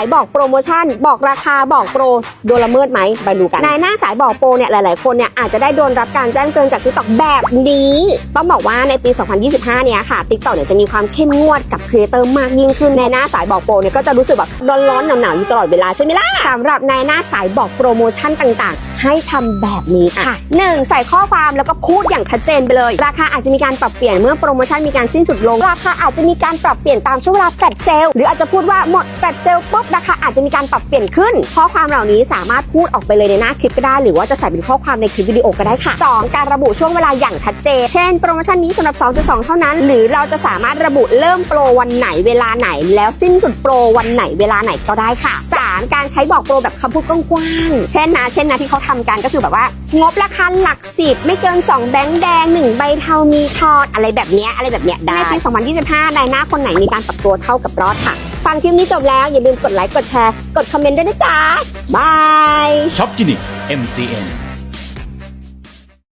ายบอกโปรโมชั่น บอกราคาบอกโปรโดนละเมิดไหมไปดูกันนายหน้าสายบอกโปรเนี่ยหลาย ๆ คนเนี่ยอาจจะได้โดนรับการแจ้งเตือนจาก TikTok แบบนี้ ต้องบอกว่าในปี 2025 เนี่ยค่ะ TikTok เนี่ยจะมีความเข้มงวดกับครีเอเตอร์มากยิ่งขึ้นในหน้าสายบอกโปรเนี่ยก็จะรู้สึกแบบร้อนๆหนาวๆอยู่ตลอดเวลาใช่ไหมล่ะสำหรับในหน้าสายบอกโปรโมชั่นต่างๆ ให้ทำแบบนี้ค่ะ 1. ใส่ข้อความแล้วก็พูดอย่างชัดเจนไปเลย ราคาอาจจะมีการปรับเปลี่ยนเมื่อโปรโมชั่นมีการสิ้นสุดลง ราคาอาจจะมีการปรับเปลี่ยนตามช่วงเวลาแฟลชเซลหรืออาจจะพูดว่าหมดแฟลชเซลปุ๊บราคาอาจจะมีการปรับเปลี่ยนขึ้น ข้อความเหล่านี้สามารถพูดออกไปเลยในหน้าคลิปก็ได้ หรือว่าจะใส่เป็นข้อความในคลิปวิดีโอก็ได้ค่ะ 2. การระบุช่วงเวลาอย่างชัดเจน เช่นโปรโมชั่นนี้สำหรับ 2.2 เท่านั้น หรือเราจะสามารถระบุเริ่มโปรวันไหนเวลาไหน แล้วสิ้นสุดโปรวันไหนเวลาไหนก็ได้ค่ะ 3. การใช้บอกโปรแบบคำพูดกว้างๆเช่นนะเช่นนะที่เขาทำกันก็คือแบบว่า งบราคาหลักสิบไม่เกิน 2 แบงค์แดง 1 ใบเทามีทอนอะไรแบบเนี้ยอะไรแบบเนี้ยได้ในปี 2025ในหน้าคนไหนมีการปรับตัวเท่ากับรอดค่ะ ฟังคลิปนี้จบแล้ว อย่าลืมกดไลค์กดแชร์ กดคอมเมนต์ด้วยนะจ๊ะบายช็อปจินิก MCN